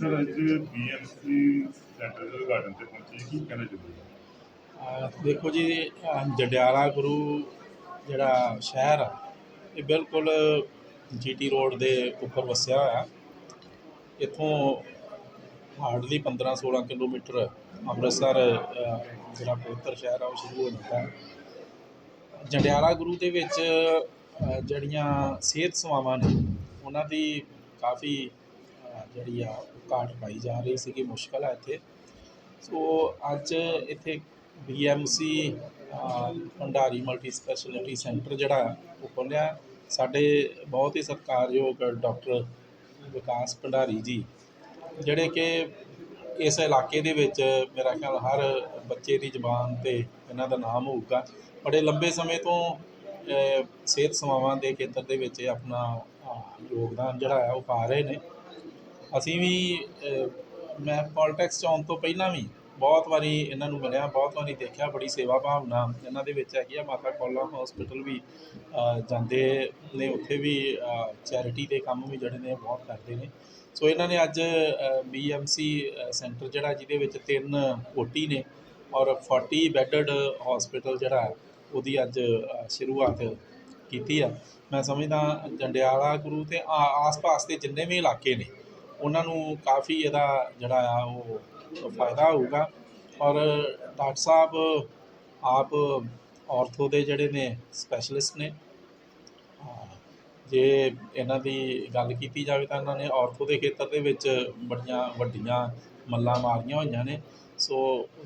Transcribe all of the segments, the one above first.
Sir ਅੱਜ BMC centre ਦੇ ਉਦਘਾਟਨ ਤੇ ਪਹੁੰਚੇ ਕੀ ਕਹਿਣਾ ਚਾਹੁੰਦੇ ਦੇਖੋ ਜੀ ਅਹ ਜੰਡਿਆਲਾ ਗੁਰੂ ਜਿਹੜਾ ਸ਼ਹਿਰ ਆ ਇਹ ਬਿਲਕੁਲ ਜੀਟੀ ਰੋਡ ਦੇ ਉੱਪਰ ਵਸਿਆ ਹੋਇਆ। ਇੱਥੋਂ ਹਾਰਡਲੀ 15 16 ਕਿਲੋਮੀਟਰ ਅੰਮ੍ਰਿਤਸਰ ਅਹ, ਜਿਹੜਾ ਪਵਿੱਤਰ ਸ਼ਹਿਰ ਆ ਉਹ ਸ਼ੁਰੂ ਹੋ ਜਾਂਦਾ ਹੈ। ਜੰਡਿਆਲਾ ਗੁਰੂ ਦੇ ਵਿੱਚ ਅਹ, ਜਿਹੜੀਆਂ ਸਿਹਤ ਸੇਵਾਵਾਂ ਨੇ ਉਹਨਾਂ ਦੀ ਕਾਫੀ ਜਿਹੜੀ ਆ ਘਾਟ ਪਾਈ ਜਾ ਰਹੀ ਸੀਗੀ, ਮੁਸ਼ਕਲ ਹੈ ਇੱਥੇ। ਸੋ ਅੱਜ ਇੱਥੇ BMC Bhandari multi speciality centre ਜਿਹੜਾ ਉਹ ਖੋਲ੍ਹਿਆ। ਸਾਡੇ ਬਹੁਤ ਹੀ ਸਤਿਕਾਰਯੋਗ ਡਾਕਟਰ ਵਿਕਾਸ ਭੰਡਾਰੀ ਜੀ, ਜਿਹੜੇ ਕਿ ਇਸ ਇਲਾਕੇ ਦੇ ਵਿੱਚ ਮੇਰਾ ਖਿਆਲ ਹਰ ਬੱਚੇ ਦੀ ਜ਼ੁਬਾਨ ਤੇ ਇਹਨਾਂ ਦਾ ਨਾਮ ਹੋਊਗਾ। ਬੜੇ ਲੰਬੇ ਸਮੇਂ ਤੋਂ ਸਿਹਤ ਸੇਵਾਵਾਂ ਦੇ ਖੇਤਰ ਦੇ ਵਿੱਚ ਆਪਣਾ ਯੋਗਦਾਨ ਜਿਹੜਾ ਹੈ ਉਹ ਪਾ ਰਹੇ ਨੇ। ਅਸੀਂ ਵੀ ਮੈਂ ਪੋਲੀਟਿਕਸ 'ਚ ਆਉਣ ਤੋਂ ਪਹਿਲਾਂ ਵੀ ਬਹੁਤ ਵਾਰੀ ਇਹਨਾਂ ਨੂੰ ਮਿਲਿਆ, ਬਹੁਤ ਵਾਰੀ ਦੇਖਿਆ, ਬੜੀ ਸੇਵਾ ਭਾਵਨਾ ਇਹਨਾਂ ਦੇ ਵਿੱਚ ਹੈਗੀ ਆ। ਮਾਤਾ ਕੌਲਾ ਹਸਪੀਟਲ ਵੀ ਜਾਂਦੇ ਨੇ, ਉੱਥੇ ਵੀ ਚੈਰਿਟੀ ਦੇ ਕੰਮ ਵੀ ਜਿਹੜੇ ਨੇ, ਬਹੁਤ ਕਰਦੇ ਨੇ। ਸੋ ਇਹਨਾਂ ਨੇ ਅੱਜ ਬੀਐਮਸੀ ਸੈਂਟਰ ਜਿਹੜਾ ਜਿਹਦੇ ਵਿੱਚ ਤਿੰਨ ਕੋਟੀ ਨੇ ਔਰ 40 ਬੈੱਡਡ ਹਸਪੀਟਲ ਜਿਹੜਾ, ਉਹਦੀ ਅੱਜ ਸ਼ੁਰੂਆਤ ਕੀਤੀ ਆ। ਮੈਂ ਸਮਝਦਾ ਜੰਡਿਆਲਾ ਗੁਰੂ ਤੇ ਆਸ-ਪਾਸ ਦੇ ਜਿੰਨੇ ਵੀ ਇਲਾਕੇ ਨੇ ਉਹਨਾਂ ਨੂੰ ਕਾਫੀ ਇਹਦਾ ਜਿਹੜਾ ਆ ਉਹ ਫਾਇਦਾ ਹੋਊਗਾ। ਔਰ ਡਾਕਟਰ ਸਾਹਿਬ, ਆਪ ਆਰਥੋ ਦੇ ਜਿਹੜੇ ਨੇ ਸਪੈਸ਼ਲਿਸਟ ਨੇ ਜੇ ਇਹਨਾਂ ਦੀ ਗੱਲ ਕੀਤੀ ਜਾਵੇ ਤਾਂ ਇਹਨਾਂ ਨੇ ਔਰਥੋ ਦੇ ਖੇਤਰ ਦੇ ਵਿੱਚ ਬੜੀਆਂ ਵੱਡੀਆਂ ਮੱਲਾਂ ਮਾਰੀਆਂ ਹੋਈਆਂ ਨੇ। ਸੋ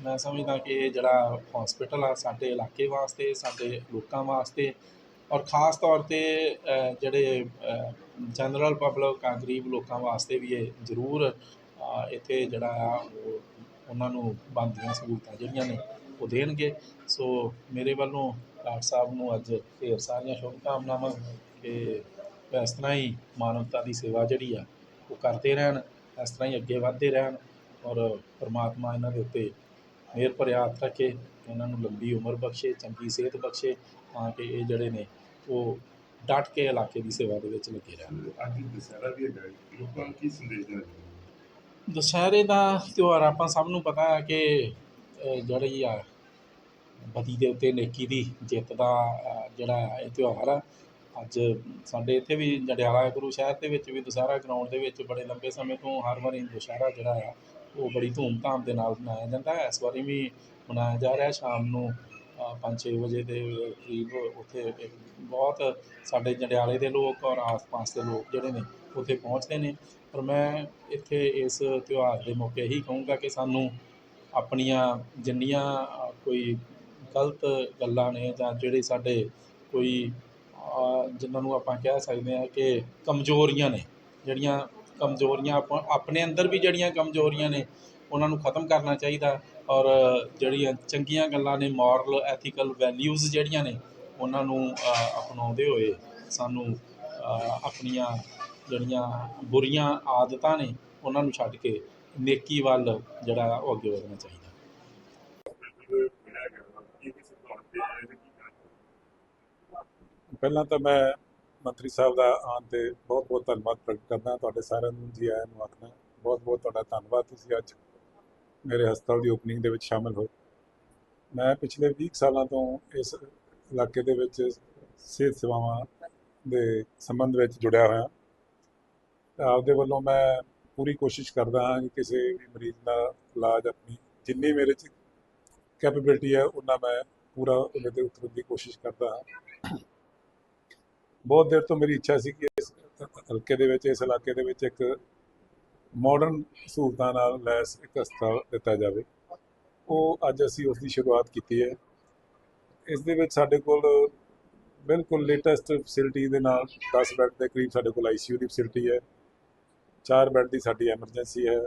ਮੈਂ ਸਮਝਦਾ ਕਿ ਇਹ ਜਿਹੜਾ ਹਸਪੀਟਲ ਆ, ਸਾਡੇ ਇਲਾਕੇ ਵਾਸਤੇ, ਸਾਡੇ ਲੋਕਾਂ ਵਾਸਤੇ ਔਰ ਖ਼ਾਸ ਤੌਰ ਤੇ ਜਿਹੜੇ ਜਨਰਲ ਪਬਲਿਕ ਆ, ਗਰੀਬ ਲੋਕਾਂ ਵਾਸਤੇ ਵੀ ਇਹ ਜ਼ਰੂਰ ਇੱਥੇ ਜਿਹੜਾ ਆ, ਉਹ ਉਹਨਾਂ ਨੂੰ ਬਣਦੀਆਂ ਸਹੂਲਤਾਂ ਜਿਹੜੀਆਂ ਨੇ, ਉਹ ਦੇਣਗੇ। ਸੋ ਮੇਰੇ ਵੱਲੋਂ ਡਾਕਟਰ ਸਾਹਿਬ ਨੂੰ ਅੱਜ ਢੇਰ ਸਾਰੀਆਂ ਸ਼ੁਭਕਾਮਨਾਵਾਂ ਕਿ ਇਸ ਤਰ੍ਹਾਂ ਹੀ ਮਾਨਵਤਾ ਦੀ ਸੇਵਾ ਜਿਹੜੀ ਆ, ਉਹ ਕਰਦੇ ਰਹਿਣ, ਇਸ ਤਰ੍ਹਾਂ ਹੀ ਅੱਗੇ ਵਧਦੇ ਰਹਿਣ ਔਰ ਪਰਮਾਤਮਾ ਇਹਨਾਂ ਦੇ ਉੱਤੇ ਮਿਹਰ ਭਰਿਆ ਹੱਥ ਰੱਖੇ ਇਹਨਾਂ ਨੂੰ ਲੰਬੀ ਉਮਰ ਬਖਸ਼ੇ ਚੰਗੀ ਸਿਹਤ ਬਖਸ਼ੇ ਤਾਂ ਕਿ ਇਹ ਜਿਹੜੇ ਨੇ ਉਹ ਡਟ ਕੇ ਇਲਾਕੇ ਦੀ ਸੇਵਾ ਦੇ ਵਿੱਚ ਲੱਗੇ ਰਹਿਣ ਅੱਜ ਦੁਸਹਿਰਾ ਵੀ ਹੈਗਾ ਹੈ। ਲੋਕਾਂ ਨੂੰ ਕੀ ਸੰਦੇਸ਼ ਦੇਣਾ ਚਾਹੁੰਦੇ ਹੋ? ਦੁਸਹਿਰੇ ਦਾ ਤਿਉਹਾਰ ਆਪਾਂ ਸਭ ਨੂੰ ਪਤਾ ਹੈ ਕਿ ਜਿਹੜੀ ਆ ਬਦੀ ਦੇ ਉੱਤੇ ਨੇਕੀ ਦੀ ਜਿੱਤ ਦਾ ਜਿਹੜਾ ਇਹ ਤਿਉਹਾਰ ਆ ਅੱਜ ਸਾਡੇ ਇੱਥੇ ਵੀ ਜੰਡਿਆਲਾ ਗੁਰੂ ਸ਼ਹਿਰ ਦੇ ਵਿੱਚ ਵੀ ਦੁਸਹਿਰਾ ਗਰਾਊਂਡ ਦੇ ਵਿੱਚ ਬੜੇ ਲੰਬੇ ਸਮੇਂ ਤੋਂ ਹਰ ਵਾਰੀ ਦੁਸਹਿਰਾ ਜਿਹੜਾ ਆ, ਉਹ ਬੜੀ ਧੂਮਧਾਮ ਦੇ ਨਾਲ ਮਨਾਇਆ ਜਾਂਦਾ ਹੈ। ਇਸ ਵਾਰੀ ਵੀ ਮਨਾਇਆ ਜਾ ਰਿਹਾ ਸ਼ਾਮ ਨੂੰ 5-6 ਵਜੇ ਦੇ ਕਰੀਬ ਉੱਥੇ ਬਹੁਤ ਸਾਡੇ ਜੰਡਿਆਲੇ ਦੇ ਲੋਕ ਔਰ ਆਸ-ਪਾਸ ਦੇ ਲੋਕ ਜਿਹੜੇ ਨੇ, ਉੱਥੇ ਪਹੁੰਚਦੇ ਨੇ। ਪਰ ਮੈਂ ਇੱਥੇ ਇਸ ਤਿਉਹਾਰ ਦੇ ਮੌਕੇ ਇਹੀ ਕਹੂੰਗਾ ਕਿ ਸਾਨੂੰ ਆਪਣੀਆਂ ਜਿੰਨੀਆਂ ਕੋਈ ਗਲਤ ਗੱਲਾਂ ਨੇ ਜਾਂ ਜਿਹੜੇ ਸਾਡੇ ਕੋਈ ਜਿਨ੍ਹਾਂ ਨੂੰ ਆਪਾਂ ਕਹਿ ਸਕਦੇ ਹਾਂ ਕਿ ਕਮਜ਼ੋਰੀਆਂ ਨੇ, ਜਿਹੜੀਆਂ ਕਮਜ਼ੋਰੀਆਂ ਆਪਾਂ, ਆਪਣੇ ਅੰਦਰ ਵੀ ਜਿਹੜੀਆਂ ਕਮਜ਼ੋਰੀਆਂ ਨੇ, ਉਹਨਾਂ ਨੂੰ ਖਤਮ ਕਰਨਾ ਚਾਹੀਦਾ ਔਰ ਜਿਹੜੀਆਂ ਚੰਗੀਆਂ ਗੱਲਾਂ ਨੇ ਮੋਰਲ ਐਥੀਕਲ ਵੈਲਿਊਜ਼ ਜਿਹੜੀਆਂ ਨੇ, ਉਹਨਾਂ ਨੂੰ ਅਪਣਾਉਂਦੇ ਹੋਏ ਸਾਨੂੰ ਆਪਣੀਆਂ ਜਿਹੜੀਆਂ ਬੁਰੀਆਂ ਆਦਤਾਂ ਨੇ, ਉਹਨਾਂ ਨੂੰ ਛੱਡ ਕੇ ਨੇਕੀ ਵੱਲ ਜਿਹੜਾ ਉਹ ਅੱਗੇ ਵਧਣਾ ਚਾਹੀਦਾ ਬਿਲਕੁਲ ਮਿਲਿਆ ਗਿਆ ਕੀ ਕੀ ਸਿਧਾਂਤ ਤੇ ਹੈ ਤੇ ਕੀ ਕਹਿਣਾ ਚਾਹੁੰਦੇ ਹੋ? ਪਹਿਲਾਂ ਤਾਂ ਮੈਂ ਮੰਤਰੀ ਸਾਹਿਬ ਦਾ ਆਉਣ ਤੇ ਬਹੁਤ ਬਹੁਤ ਧੰਨਵਾਦ ਪ੍ਰਗਟ ਕਰਦਾ ਤੁਹਾਡੇ ਸਾਰਿਆਂ ਨੂੰ ਜੀ ਆਇਆਂ ਨੂੰ ਆਖਣਾ ਬਹੁਤ ਬਹੁਤ ਤੁਹਾਡਾ ਧੰਨਵਾਦ। ਤੁਸੀਂ ਅੱਜ ਮੇਰੇ ਹਸਪਤਾਲ ਦੀ ਓਪਨਿੰਗ ਦੇ ਵਿੱਚ ਸ਼ਾਮਲ ਹੋਏ। ਮੈਂ ਪਿਛਲੇ 20 ਸਾਲਾਂ ਤੋਂ ਇਸ ਇਲਾਕੇ ਦੇ ਵਿੱਚ ਸਿਹਤ ਸੇਵਾਵਾਂ ਦੇ ਸੰਬੰਧ ਵਿੱਚ ਜੁੜਿਆ ਹੋਇਆ ਆਪਦੇ ਵੱਲੋਂ ਮੈਂ ਪੂਰੀ ਕੋਸ਼ਿਸ਼ ਕਰਦਾ ਹਾਂ ਕਿ ਕਿਸੇ ਵੀ ਮਰੀਜ਼ ਦਾ ਇਲਾਜ ਆਪਣੀ ਜਿੰਨੀ ਮੇਰੇ 'ਚ ਕੈਪੇਬਿਲਿਟੀ ਹੈ ਉਹਨਾਂ ਮੈਂ ਪੂਰਾ ਉਹਦੇ ਤੇ ਉਤਰਨ ਦੀ ਕੋਸ਼ਿਸ਼ ਕਰਦਾ ਹਾਂ। ਬਹੁਤ ਦੇਰ ਤੋਂ ਮੇਰੀ ਇੱਛਾ ਸੀ ਕਿ ਇਸ ਹਲਕੇ ਦੇ ਵਿੱਚ, ਇਸ ਇਲਾਕੇ ਦੇ ਵਿੱਚ ਇੱਕ ਮਾਡਰਨ ਸਹੂਲਤਾਂ ਨਾਲ ਲੈਸ ਇੱਕ ਹਸਪਤਾਲ ਦਿੱਤਾ ਜਾਵੇ। ਉਹ ਅੱਜ ਅਸੀਂ ਉਸ ਦੀ ਸ਼ੁਰੂਆਤ ਕੀਤੀ ਹੈ। ਇਸ ਦੇ ਵਿੱਚ ਸਾਡੇ ਕੋਲ ਬਿਲਕੁਲ ਲੇਟੈਸਟ ਫੈਸਿਲਿਟੀ ਦੇ ਨਾਲ 10 ਬੈੱਡ ਦੇ ਕਰੀਬ ਸਾਡੇ ਕੋਲ ਆਈਸੀਯੂ ਦੀ ਫੈਸਿਲਿਟੀ ਹੈ। 4 ਬੈੱਡ ਦੀ ਸਾਡੀ ਐਮਰਜੈਂਸੀ ਹੈ।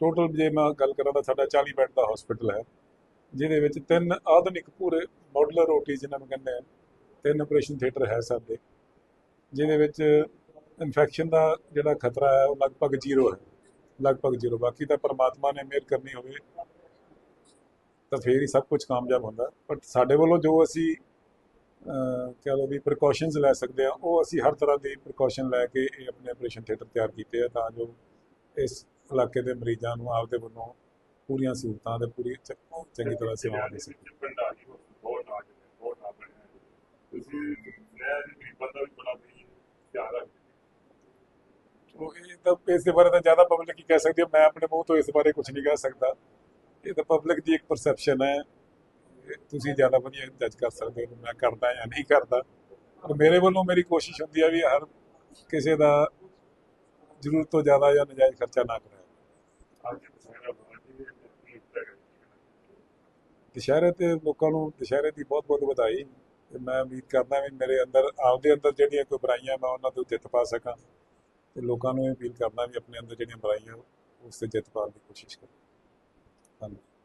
ਟੋਟਲ ਜੇ ਮੈਂ ਗੱਲ ਕਰਾਂ ਤਾਂ ਸਾਡਾ 40 ਬੈੱਡ ਦਾ ਹਸਪੀਟਲ ਹੈ। ਜਿਹਦੇ ਵਿੱਚ ਤਿੰਨ ਆਧੁਨਿਕ ਪੂਰੇ ਮਾਡੂਲਰ ਓਟੀ ਜਿਹਨਾਂ ਨੂੰ ਕਹਿੰਦੇ ਆ ਤਿੰਨ ਆਪਰੇਸ਼ਨ ਥੀਏਟਰ ਹੈ ਸਾਡੇ ਜਿਹਦੇ ਵਿੱਚ ਇਨਫੈਕਸ਼ਨ ਦਾ ਜਿਹੜਾ ਖਤਰਾ ਹੈ ਉਹ ਲਗਭਗ ਜ਼ੀਰੋ ਹੈ ਲਗਭਗ ਜ਼ੀਰੋ ਬਾਕੀ ਤਾਂ ਪਰਮਾਤਮਾ ਨੇ ਮਿਹਰ ਕਰਨੀ ਹੋਵੇ ਤਾਂ ਫੇਰ ਹੀ ਸਭ ਕੁਝ ਕਾਮਯਾਬ ਹੁੰਦਾ ਬਟ ਸਾਡੇ ਵੱਲੋਂ ਜੋ ਅਸੀਂ ਅਹ, ਕਹਿ ਲਓ ਵੀ ਪ੍ਰੀਕਾਸ਼ਨਸ ਲੈ ਸਕਦੇ ਆ ਉਹ ਅਸੀਂ ਹਰ ਤਰ੍ਹਾਂ ਦੀ ਪ੍ਰੀਕਾਸ਼ਨ ਲੈ ਕੇ ਇਹ ਆਪਣੇ ਆਪਰੇਸ਼ਨ ਥੀਏਟਰ ਤਿਆਰ ਕੀਤੇ ਆ ਤਾਂ ਜੋ ਇਸ ਇਲਾਕੇ ਦੇ ਮਰੀਜ਼ਾਂ ਨੂੰ ਆਪਦੇ ਵੱਲੋਂ ਪੂਰੀਆਂ ਸਹੂਲਤਾਂ ਤੇ ਪੂਰੀ ਚੰਗੀ ਤਰ੍ਹਾਂ ਸੇਵਾਵਾਂ ਦੇ ਸਕੀਏ ਭੰਡਾਰੀ ਬਹੁਤ ਆ ਗਏ ਬਹੁਤ ਆ ਗਏ ਤੁਸੀਂ ਮੈਂ ਵੀ ਬੰਦਾ ਵੀ ਬੜਾ ਨਹੀਂ ਧਿਆਨ ਰੱਖ ਉਹ ਇਹ ਤਾਂ ਇਸ ਬਾਰੇ ਤਾਂ ਜ਼ਿਆਦਾ ਪਬਲਿਕ ਹੀ ਕਹਿ ਸਕਦੀ ਹੈ ਮੈਂ ਆਪਣੇ ਮੂੰਹ ਤੋਂ ਇਸ ਬਾਰੇ ਕੁਝ ਨਹੀਂ ਕਹਿ ਸਕਦਾ। ਇਹ ਤਾਂ ਪਬਲਿਕ ਦੀ ਇੱਕ ਪਰਸੈਪਸ਼ਨ ਹੈ। ਤੁਸੀਂ ਜ਼ਿਆਦਾ ਵਧੀਆ ਜੱਜ ਕਰ ਸਕਦੇ ਹੋ ਮੈਂ ਕਰਦਾ ਜਾਂ ਨਹੀਂ ਕਰਦਾ। ਪਰ ਮੇਰੇ ਵੱਲੋਂ ਮੇਰੀ ਕੋਸ਼ਿਸ਼ ਹੁੰਦੀ ਹੈ ਵੀ ਹਰ ਕਿਸੇ ਦਾ ਜ਼ਰੂਰਤ ਤੋਂ ਜ਼ਿਆਦਾ ਜਾਂ ਨਜਾਇਜ਼ ਖਰਚਾ ਨਾ ਕਰਾਇਆ ਅੱਜ ਸਾਰਾ ਬਾਜੀ ਨੇ ਆਪਣੀ ਤੱਕ ਦੁਸ਼ਹਿਰੇ ਤੇ ਲੋਕਾਂ ਨੂੰ ਦੁਸ਼ਹਿਰੇ ਦੀ ਬਹੁਤ ਬਹੁਤ ਵਧਾਈ। ਤੇ ਮੈਂ ਉਮੀਦ ਕਰਦਾ ਵੀ ਮੇਰੇ ਅੰਦਰ, ਆਪਦੇ ਅੰਦਰ ਜਿਹੜੀਆਂ ਕੋਈ ਬੁਰਾਈਆਂ ਮੈਂ ਉਹਨਾਂ ਤੋਂ ਜਿੱਤ ਪਾ ਸਕਾਂ। ਤੇ ਲੋਕਾਂ ਨੂੰ ਇਹ ਅਪੀਲ ਕਰਦਾ ਵੀ ਆਪਣੇ ਅੰਦਰ ਜਿਹੜੀਆਂ ਬੁਰਾਈਆਂ, ਉਸ ਤੇ ਜਿੱਤ ਪਾਉਣ ਦੀ ਕੋਸ਼ਿਸ਼ ਕਰੋ। ਧੰਨਵਾਦ।